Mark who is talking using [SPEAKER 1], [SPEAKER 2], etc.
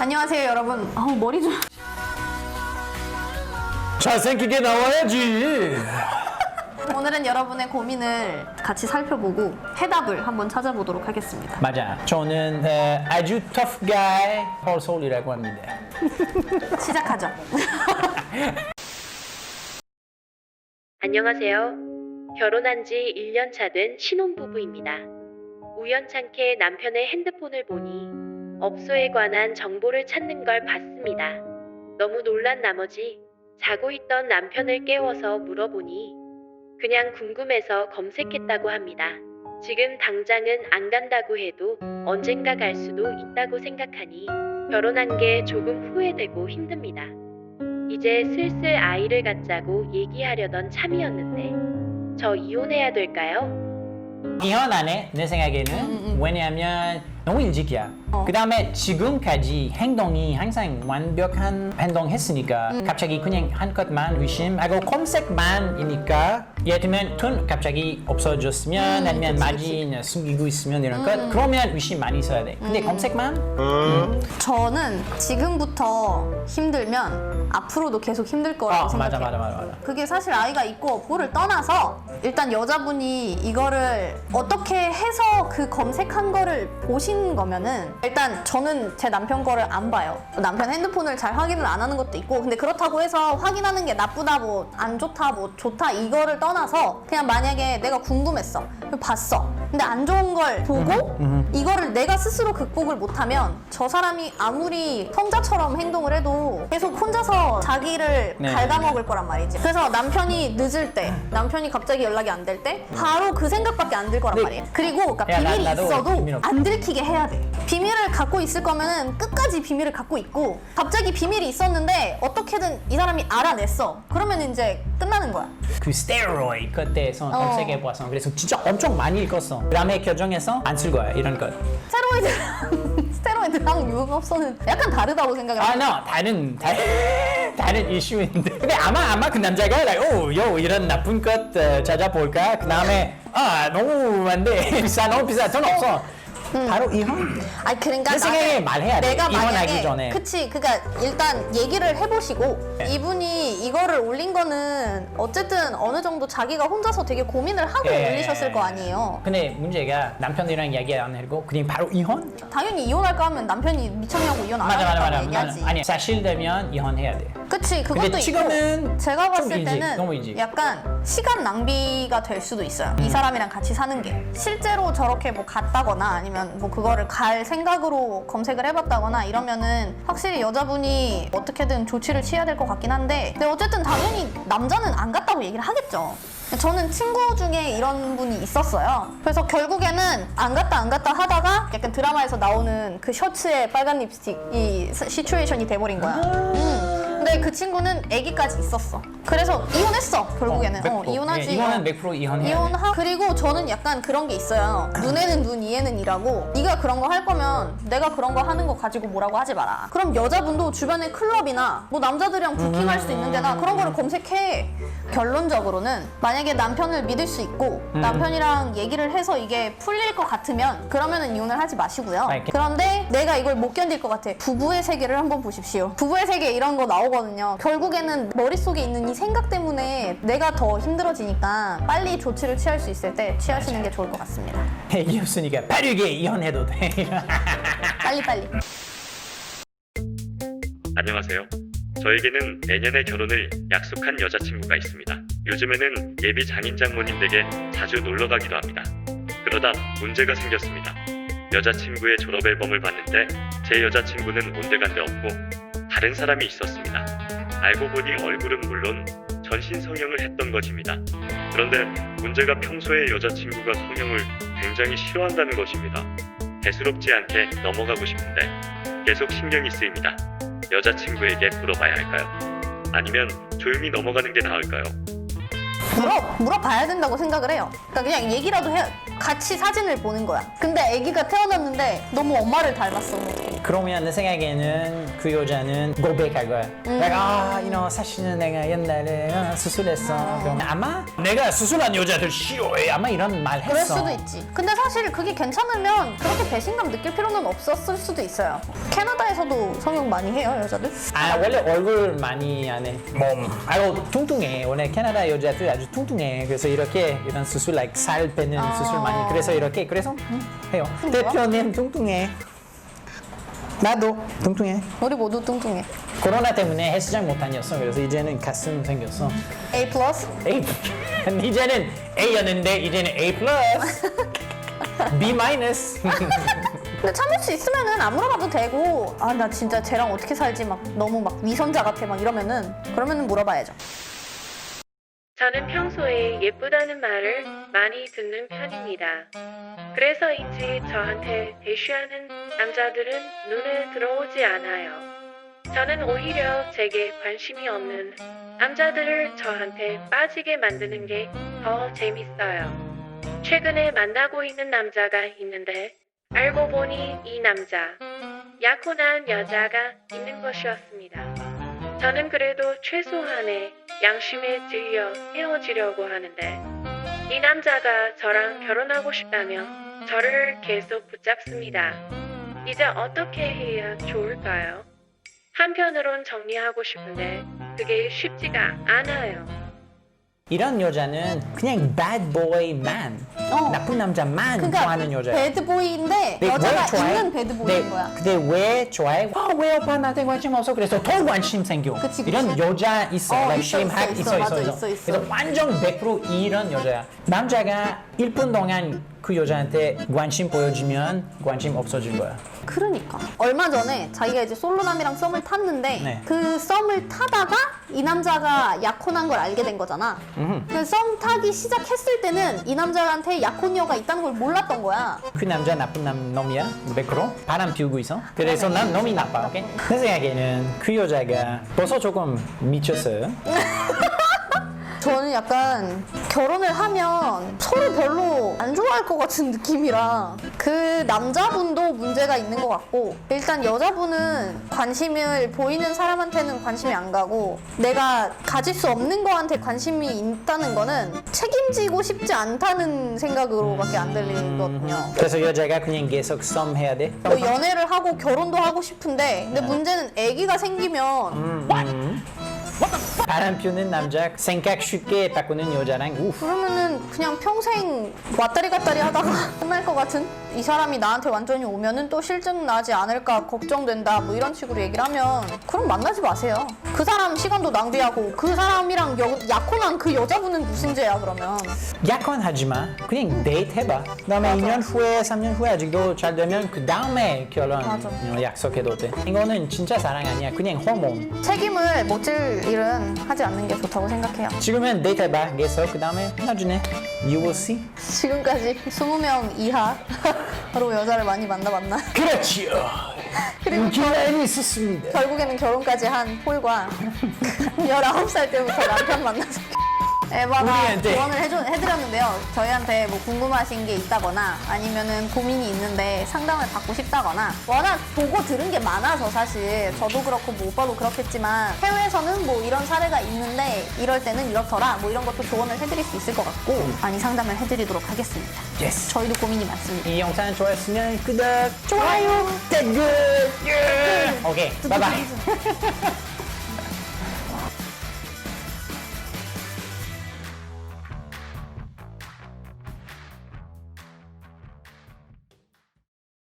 [SPEAKER 1] 안녕하세요 여러분. 아우 머리 좀.
[SPEAKER 2] 잘생기게 나와야지.
[SPEAKER 1] 오늘은 여러분의 고민을 같이 살펴보고 해답을 한번 찾아보도록 하겠습니다.
[SPEAKER 2] 맞아. 저는 어, 아주 tough guy 헐솔이라고 합니다.
[SPEAKER 1] 시작하죠.
[SPEAKER 3] 안녕하세요. 결혼한 지 1년 차 된 신혼부부입니다. 우연찮게 남편의 핸드폰을 보니 업소에 관한 정보를 찾는 걸 봤습니다. 너무 놀란 나머지 자고 있던 남편을 깨워서 물어보니 그냥 궁금해서 검색했다고 합니다. 지금 당장은 안 간다고 해도 언젠가 갈 수도 있다고 생각하니 결혼한 게 조금 후회되고 힘듭니다. 이제 슬슬 아이를 갖자고 얘기하려던 참이었는데 저 이혼해야 될까요?
[SPEAKER 2] 이혼 안 해, 내 생각에는.
[SPEAKER 1] 음,
[SPEAKER 2] 왜냐하면 너무 일찍이야.
[SPEAKER 1] 어.
[SPEAKER 2] 그 다음에 지금까지 행동이 항상 완벽한 행동했으니까
[SPEAKER 1] 음.
[SPEAKER 2] 갑자기 그냥 한 것만 의심하고 검색만이니까 예를 들면 돈 갑자기 없어졌으면
[SPEAKER 1] 음,
[SPEAKER 2] 아니면 마진 숨기고 있으면 이런 것 그러면 의심 많이 있어야 돼. 근데
[SPEAKER 1] 음.
[SPEAKER 2] 검색만
[SPEAKER 1] 저는 지금부터 힘들면 앞으로도 계속 힘들 거라고
[SPEAKER 2] 아,
[SPEAKER 1] 생각해요.
[SPEAKER 2] 맞아 맞아 맞아 맞아.
[SPEAKER 1] 그게 사실 아이가 있고 없고를 떠나서 일단 여자분이 이거를 어떻게 해서 그 검색한 거를 보신 거면은 일단 저는 제 남편 거를 안 봐요. 남편 핸드폰을 잘 확인을 안 하는 것도 있고 근데 그렇다고 해서 확인하는 게 나쁘다 뭐 안 좋다 뭐 좋다 이거를 떠나서 그냥 만약에 내가 궁금했어. 봤어. 근데 안 좋은 걸 보고 이거를 내가 스스로 극복을 못하면 저 사람이 아무리 성자처럼 행동을 해도 계속 혼자서 자기를
[SPEAKER 2] 네.
[SPEAKER 1] 갉아먹을 거란 말이지. 그래서 남편이 늦을 때, 남편이 갑자기 연락이 안 될 때, 바로 그 생각밖에 안 들 거란
[SPEAKER 2] 네.
[SPEAKER 1] 말이에요. 그리고 그러니까
[SPEAKER 2] 야, 나-
[SPEAKER 1] 비밀이
[SPEAKER 2] 나도
[SPEAKER 1] 있어도
[SPEAKER 2] 비밀 없어.
[SPEAKER 1] 안 들키게 해야 돼. 비밀을 갖고 있을 거면은 끝까지 비밀을 갖고 있고, 갑자기 비밀이 있었는데 어떻게든 이 사람이 알아냈어. 그러면 이제 끝나는 거야.
[SPEAKER 2] 그 스테로이드 그때서
[SPEAKER 1] 어.
[SPEAKER 2] 검색해 보았어. 그래서 진짜 엄청 많이 읽었어. 그다음에 결정해서 안 쓸 거야 이런 것.
[SPEAKER 1] 스테로이드랑 스테로이드랑 유흥업소는 약간 다르다고 생각을
[SPEAKER 2] 아,
[SPEAKER 1] 해.
[SPEAKER 2] no, 다른 다른 다른 이슈인데. 근데 아마 아마 그 남자가 like, 오, 요 이런 나쁜 것 어, 찾아볼까. 그 다음에 아 너무 안 돼. 비싸 너무 비싸 돈 없어. 바로 이혼.
[SPEAKER 1] 아니 그러니까
[SPEAKER 2] 내 생각에
[SPEAKER 1] 나는
[SPEAKER 2] 말해야 돼.
[SPEAKER 1] 내가
[SPEAKER 2] 이혼하기
[SPEAKER 1] 만약에
[SPEAKER 2] 전에.
[SPEAKER 1] 그치 그니까 일단 얘기를 해보시고
[SPEAKER 2] 네.
[SPEAKER 1] 이분이 이거를 올린 거는 어쨌든 어느 정도 자기가 혼자서 되게 고민을 하고
[SPEAKER 2] 예.
[SPEAKER 1] 올리셨을 거 아니에요
[SPEAKER 2] 근데 문제가 남편이랑 얘기 안 하고 그냥 바로 이혼?
[SPEAKER 1] 당연히 이혼할까 하면 남편이 미쳤냐고 이혼 안
[SPEAKER 2] 맞아 맞아
[SPEAKER 1] 하겠다고
[SPEAKER 2] 맞아.
[SPEAKER 1] 얘기하지
[SPEAKER 2] 아니 사실 되면 이혼해야 돼.
[SPEAKER 1] 그치 그것도
[SPEAKER 2] 근데 지금은
[SPEAKER 1] 있고 제가 봤을
[SPEAKER 2] 일찍,
[SPEAKER 1] 때는
[SPEAKER 2] 너무 일찍.
[SPEAKER 1] 약간 시간 낭비가 될 수도 있어요
[SPEAKER 2] 음.
[SPEAKER 1] 이 사람이랑 같이 사는 게 실제로 저렇게 뭐 갔다거나 아니면 뭐 그거를 갈 생각으로 검색을 해봤다거나 이러면은 확실히 여자분이 어떻게든 조치를 취해야 될 것 같긴 한데 근데 어쨌든 당연히 남자는 안 갔다고 얘기를 하겠죠 저는 친구 중에 이런 분이 있었어요. 그래서 결국에는 안 갔다 안 갔다 하다가 약간 드라마에서 나오는 그 셔츠에 빨간 립스틱 이 시츄에이션이 돼버린 거야. 음. 근데 그 친구는 아기까지 있었어. 그래서 이혼했어 결국에는. 어,
[SPEAKER 2] 100%.
[SPEAKER 1] 이혼하지.
[SPEAKER 2] 예, 이혼은 100% 이혼해야 돼.
[SPEAKER 1] 이혼하 그리고 저는 약간 그런 게 있어요. 눈에는 눈, 이에는 이라고. 네가 그런 거 할 거면 내가 그런 거 하는 거 가지고 뭐라고 하지 마라. 그럼 여자분도 주변에 클럽이나 뭐 남자들이랑 부킹할 수 있는 데나 그런 거를 검색해. 결론적으로는 만약에 남편을 믿을 수 있고 남편이랑 얘기를 해서 이게 풀릴 것 같으면 그러면은 이혼을 하지 마시고요.
[SPEAKER 2] 알겠-
[SPEAKER 1] 그런데 내가 이걸 못 견딜 것 같아. 부부의 세계를 한번 보십시오. 부부의 세계 이런 거 나오거든요. 결국에는 머릿속에 있는 이 생각 때문에 내가 더 힘들어지니까 빨리 조치를 취할 수 있을 때 취하시는 게 좋을 것 같습니다.
[SPEAKER 2] 얘기 없으니까 빠르게 이혼해도 돼.
[SPEAKER 1] 빨리 빨리.
[SPEAKER 4] 안녕하세요. 저에게는 내년에 결혼을 약속한 여자친구가 있습니다. 요즘에는 예비 장인 장모님 댁에 자주 놀러 가기도 합니다. 그러다 문제가 생겼습니다. 여자친구의 졸업 앨범을 봤는데 제 여자친구는 온데간데 없고 다른 사람이 있었습니다. 알고 보니 얼굴은 물론 전신 성형을 했던 것입니다. 그런데 문제가 평소에 여자친구가 성형을 굉장히 싫어한다는 것입니다. 대수롭지 않게 넘어가고 싶은데 계속 신경이 쓰입니다. 여자친구에게 물어봐야 할까요? 아니면 조용히 넘어가는 게 나을까요?
[SPEAKER 1] 물어 물어봐야 된다고 생각을 해요. 그러니까 그냥 얘기라도 해. 같이 사진을 보는 거야. 근데 아기가 태어났는데 너무 엄마를 닮았어.
[SPEAKER 2] 그러면 내 생각에는 그 여자는 고백할 거야. 내가 아, you know, 사실은 내가 옛날에 어, 수술했어. 그럼 아마 내가 수술한 여자들 싫어해. 아마 이런 말 했어.
[SPEAKER 1] 그럴 수도 있지. 근데 사실 그게 괜찮으면 그렇게 배신감 느낄 필요는 없었을 수도 있어요. 캐나다에서도 성형 많이 해요, 여자들?
[SPEAKER 2] 아 원래 얼굴 많이 안 해. 몸. 아유 뚱뚱해. 원래 캐나다 여자들 아주 뚱뚱해. 그래서 이렇게 이런 수술, like 살 빼는
[SPEAKER 1] 아.
[SPEAKER 2] 수술 많이. 그래서 이렇게 그래서 음, 해요.
[SPEAKER 1] 그래요?
[SPEAKER 2] 대표님 뚱뚱해. 나도 뚱뚱해.
[SPEAKER 1] 우리 모두 뚱뚱해.
[SPEAKER 2] 코로나 때문에 헬스장 못 다녔어. 그래서 이제는 가슴 생겼어.
[SPEAKER 1] A 플러스?
[SPEAKER 2] A 이제는 A였는데 이제는 A 플러스. B 마이너스.
[SPEAKER 1] 근데 참을 수 있으면은 안 물어봐도 되고 아 나 진짜 쟤랑 어떻게 살지 막 너무 막 위선자 같아 막 이러면은 그러면은 물어봐야죠.
[SPEAKER 3] 저는 평소에 예쁘다는 말을 많이 듣는 편입니다. 그래서인지 저한테 대쉬하는 남자들은 눈에 들어오지 않아요. 저는 오히려 제게 관심이 없는 남자들을 저한테 빠지게 만드는 게 더 재밌어요. 최근에 만나고 있는 남자가 있는데 알고 보니 이 남자 약혼한 여자가 있는 것이었습니다. 저는 그래도 최소한의 양심에 들려 헤어지려고 하는데 이 남자가 저랑 결혼하고 싶다며 저를 계속 붙잡습니다. 이제 어떻게 해야 좋을까요? 한편으론 정리하고 싶은데 그게 쉽지가 않아요.
[SPEAKER 2] 이런 여자는 그냥 bad boy man.
[SPEAKER 1] 어.
[SPEAKER 2] 나쁜 남자만
[SPEAKER 1] 그러니까
[SPEAKER 2] 좋아하는 여자야.
[SPEAKER 1] 배드보이인데
[SPEAKER 2] 네,
[SPEAKER 1] 여자가
[SPEAKER 2] 왜 좋아해?
[SPEAKER 1] 있는 배드보이인
[SPEAKER 2] 네,
[SPEAKER 1] 거야.
[SPEAKER 2] 근데 왜 좋아해? 아, 왜 오빠 나한테 관심 없어? 그래서 더 관심 생겨.
[SPEAKER 1] 그치, 그치.
[SPEAKER 2] 이런 여자 있어.
[SPEAKER 1] 어,
[SPEAKER 2] like
[SPEAKER 1] 있어,
[SPEAKER 2] shame
[SPEAKER 1] 있어,
[SPEAKER 2] hack
[SPEAKER 1] 있어. 맞아, 있어, 있어.
[SPEAKER 2] 그래서 완전 100% 이런 여자야. 남자가 1분 동안 그 여자한테 관심 보여주면 관심 없어질 거야.
[SPEAKER 1] 그러니까 얼마 전에 자기가 이제 솔로남이랑 썸을 탔는데
[SPEAKER 2] 네.
[SPEAKER 1] 그 썸을 타다가 이 남자가 약혼한 걸 알게 된 거잖아. 그썸 타기 시작했을 때는 이 남자한테 약혼녀가 있다는 걸 몰랐던 거야.
[SPEAKER 2] 그 남자 나쁜 남 놈이야 100% 바람 피우고 있어 그래서 난 놈이 나빠 오케이 내 생각에는 그 여자가 벌써 조금 미쳤어요
[SPEAKER 1] 저는 약간 결혼을 하면 서로 별로 안 좋아할 것 같은 느낌이라 그 남자분도 문제가 있는 것 같고 일단 여자분은 관심을 보이는 사람한테는 관심이 안 가고 내가 가질 수 없는 거한테 관심이 있다는 거는 책임지고 싶지 않다는 생각으로밖에 안 들리거든요.
[SPEAKER 2] 그래서 여자가 그냥 계속 썸 해야 돼
[SPEAKER 1] 뭐 연애를 하고 결혼도 하고 싶은데 근데 문제는 아기가 생기면
[SPEAKER 2] 음. 바람 피우는 남자 생각 쉽게 바꾸는 여자랑 우프
[SPEAKER 1] 그러면은 그냥 평생 왔다리 갔다리 하다가 끝날 것 같은 이 사람이 나한테 완전히 오면은 또 실증 나지 않을까 걱정된다 뭐 이런 식으로 얘기를 하면 그럼 만나지 마세요. 그 사람 시간도 낭비하고 그 사람이랑 여- 약혼한 그 여자분은 무슨 죄야 그러면.
[SPEAKER 2] 약혼하지 마. 그냥 데이트 해봐. 그다음에 2년 후에 3년 후에 아직도 잘 되면 그 다음에 결혼
[SPEAKER 1] 맞아.
[SPEAKER 2] 어, 약속해도 돼. 이거는 진짜 사랑 아니야. 그냥 호르몬
[SPEAKER 1] 책임을 못 질 일은 하지 않는 게 좋다고 생각해요.
[SPEAKER 2] 지금은 데이트 해봐. 계속 그 다음에 나중에. You will see.
[SPEAKER 1] 지금까지 20명 이하 로 여자를 많이 만나봤나?
[SPEAKER 2] 그렇지요.
[SPEAKER 1] 그리고
[SPEAKER 2] 인기라인이 있었습니다.
[SPEAKER 1] 결국에는 결혼까지 한 폴과 19살 때부터 남편 만나서 에바가
[SPEAKER 2] 우리한테.
[SPEAKER 1] 조언을 해줘, 해드렸는데요. 저희한테 뭐 궁금하신 게 있다거나 아니면은 고민이 있는데 상담을 받고 싶다거나 워낙 보고 들은 게 많아서 사실 저도 그렇고 뭐 오빠도 그렇겠지만 해외에서는 뭐 이런 사례가 있는데 이럴 때는 이렇더라 뭐 이런 것도 조언을 해드릴 수 있을 것 같고 많이 상담을 해드리도록 하겠습니다.
[SPEAKER 2] 예스
[SPEAKER 1] 저희도 고민이 많습니다.
[SPEAKER 2] 이 영상 좋아했으면 구독, 좋아요, 댓글, 예. 오케이, 바이바이.